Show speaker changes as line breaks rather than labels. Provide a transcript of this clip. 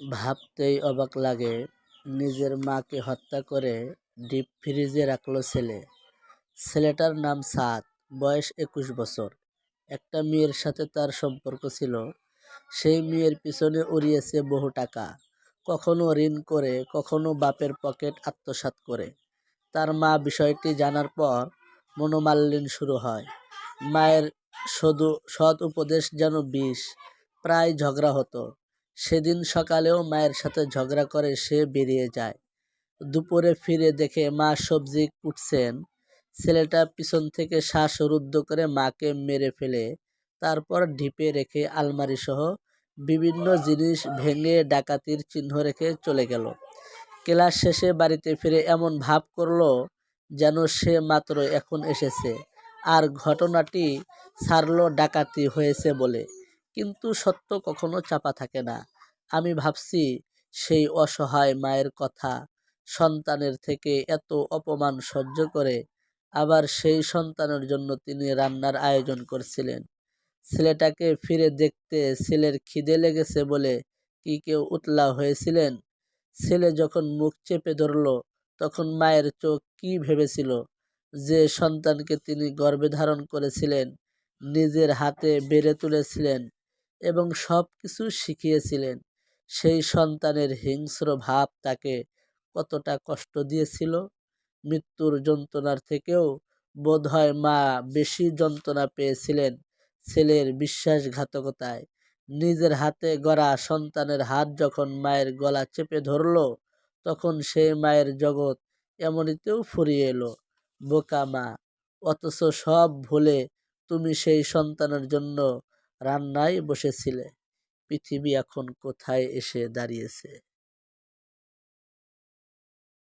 ভাবতেই অবাক লাগে, নিজের মাকে হত্যা করে ডিপ ফ্রিজে রাখল ছেলে। ছেলেটার নাম সাদ, বয়স একুশ বছর। একটা মেয়ের সাথে তার সম্পর্ক ছিল। সেই মেয়ের পিছনে উড়িয়েছে বহু টাকা। কখনো ঋণ করে, কখনো বাপের পকেট আত্মসাৎ করে। তার মা বিষয়টি জানার পর মনোমালিন্য শুরু হয়। মায়ের সদু সৎ উপদেশ যেন বিষ, প্রায় ঝগড়া হতো। সেদিন সকালেও মায়ের সাথে ঝগড়া করে সে বেরিয়ে যায়। দুপুরে ফিরে দেখে মা সবজি কুটছেন। ছেলেটা পিছন থেকে শ্বাস রুদ্ধ করে মাকে মেরে ফেলে। তারপর ঢিপে রেখে আলমারি সহ বিভিন্ন জিনিস ভেঙে ডাকাতির চিহ্ন রেখে চলে গেল। ক্লাস শেষে বাড়িতে ফিরে এমন ভাব করল যেন সে মাত্র এখন এসেছে। আর ঘটনাটি ছাড়লো ডাকাতি হয়েছে বলে। কিন্তু সত্য কখনো চাপা থাকে না। আমি ভাবছি, সেই অসহায় মায়ের কথা সন্তানের থেকে এত অপমান সহ্য করে আবার সেই সন্তানের জন্য তিনি রান্নার আয়োজন করছিলেন। ছেলেটাকে ফিরে দেখতে ছেলের খিদে লেগেছে বলে কি কেউ উতলা হয়েছিলেন? ছেলে যখন মুখ চেপে ধরল, তখন মায়ের চোখ কি ভেবেছিল? যে সন্তানকে তিনি গর্ভে ধারণ করেছিলেন, নিজের হাতে বেড়ে তুলেছিলেন এবং সব কিছু শিখিয়েছিলেন। সেই সন্তানের হিংস্র ভাব তাকে কতটা কষ্ট দিয়েছিল? মৃত্যুর যন্ত্রণার থেকেও বোধহয় মা বেশি যন্ত্রণা পেয়েছিলেন ছেলের বিশ্বাসঘাতকতায়। নিজের হাতে গড়া সন্তানের হাত যখন মায়ের গলা চেপে ধরল, তখন সেই মায়ের জগৎ এমনিতেও ফুরিয়ে এলো। বোকা মা, অথচ সব ভুলে তুমি সেই সন্তানের জন্য রান্নায় বসেছিলে। পৃথিবী এখন কোথায় এসে দাঁড়িয়েছে?